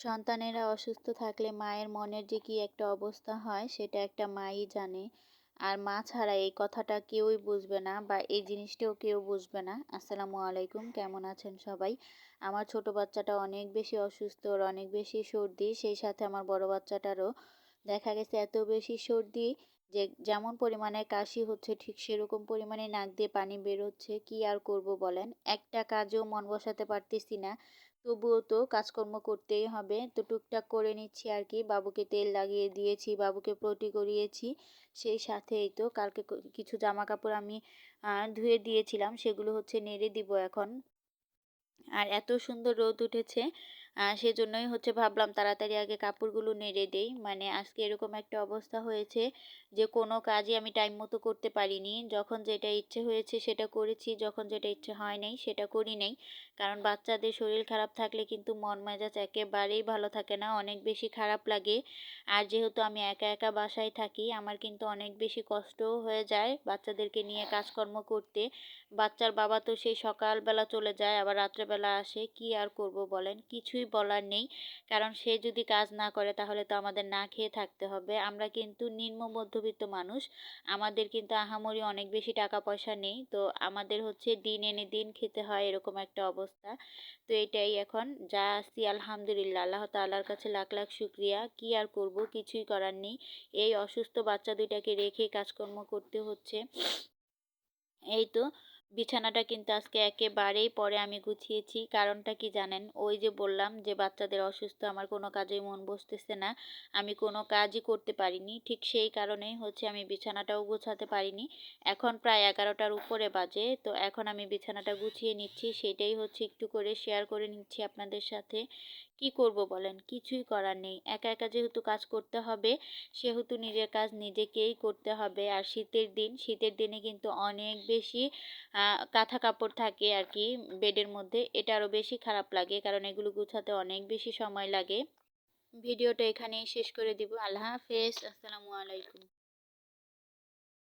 সন্তানেরা অসুস্থ থাকলে মায়ের মনের যে কি একটা অবস্থা হয়, সেটা একটা মাই জানে। আর মা ছাড়া এই কথাটা কেউই বুঝবে না বা এই জিনিসটাও কেউ বুঝবে না। আসসালামু আলাইকুম, কেমন আছেন সবাই? আমার ছোট বাচ্চাটা অনেক বেশি অসুস্থ, ওর অনেক বেশি সর্দি, সেই সাথে আমার বড় বাচ্চাটারও দেখা গেছে এত বেশি সর্দি যে যেমন পরিমাণে কাশি হচ্ছে, ঠিক সেরকম পরিমাণে নাক দিয়ে পানি বেরোচ্ছে, কি আর করব বলেন? একটা কাজও মন বসাতে পারতেছি না। তবুও তো কাজকর্ম করতেই হবে। তো টুকটাক করে নিচ্ছি আর কি বাবুকে তেল লাগিয়ে দিয়েছি, বাবুকে পটি করিয়েছি। সেই সাথেই তো কালকে কিছু জামা কাপড় আমি ধুয়ে দিয়েছিলাম। সেগুলো হচ্ছে নেড়ে দিব এখন। আর এত সুন্দর রোদ উঠেছে সেজন্যই হচ্ছে ভাবলাম তাড়াতাড়ি আগে কাপড়গুলো নেড়ে দেই। মানে আজকে এরকম একটা অবস্থা হয়েছে যে, কোনো কাজই আমি টাইম মতো করতে পারিনি। যখন যেটা ইচ্ছে হয়েছে সেটা করেছি, যখন যেটা ইচ্ছে হয় নাই সেটা করি নাই। কারণ বাচ্চাদের শরীর খারাপ থাকলে কিন্তু মন মেজাজ একেবারেই ভালো থাকে না, অনেক বেশি খারাপ লাগে। আর যেহেতু আমি একা একা বাসায় থাকি, আমার কিন্তু অনেক বেশি কষ্টও হয়ে যায় বাচ্চাদেরকে নিয়ে কাজকর্ম করতে। বাচ্চার বাবা তো সেই সকালবেলা চলে যায়, আবার রাত্রেবেলা আসে, কি আর করব বলেন? কিছুই বলার নেই। কারণ সে যদি কাজ না করে তাহলে তো আমাদের না খেয়ে থাকতে হবে। আমরা কিন্তু নিম্ন মধ্যবিত্ত মানুষ। আমাদের কিন্তু আহামরি অনেক বেশি টাকা পয়সা নেই। তো আমাদের হচ্ছে দিন এনে দিন খেতে হয় এরকম একটা অবস্থা। তো এটাই এখন। যা আসছি আলহামদুলিল্লাহ। আল্লাহ তাল্লার কাছে লাখ লাখ শুক্রিয়া। কি আর করব? কিছুই করার নেই। এই অসুস্থ বাচ্চা দুইটাকে রেখে কাজকর্ম করতে হচ্ছে। এই তো। বিছানাটা কিন্তু আজকে একেবারেই পরে আমি গুছিয়েছি। কারণটা কি জানেন? ওই যে বললাম যে, বাচ্চাদের অসুস্থ আমার কোনো কাজেই মন বসতেছে না। আমি কোনো কাজই করতে পারিনি। ঠিক সেই কারণেই হচ্ছে আমি বিছানাটাও গুছাতে পারিনি। এখন প্রায় এগারোটার উপরে বাজে। তো এখন আমি বিছানাটা গুছিয়ে নিচ্ছি। সেটাই হচ্ছে একটু করে শেয়ার করে নিচ্ছি আপনাদের সাথে। কি করব বলেন? কিছুই করার নেই। একা একা যেহেতু কাজ করতে হবে, সেহেতু নিজের কাজ নিজেকেই করতে হবে। আর শীতের দিন, শীতের দিনে কিন্তু অনেক বেশি কাঁথা কাপড় থাকে আর কি বেডের মধ্যে, এটা আরও বেশি খারাপ লাগে কারণ এগুলো গুছাতে অনেক বেশি সময় লাগে। ভিডিওটা এখানেই শেষ করে দিব। আল্লাহ হাফেজ। আসসালামু আলাইকুম।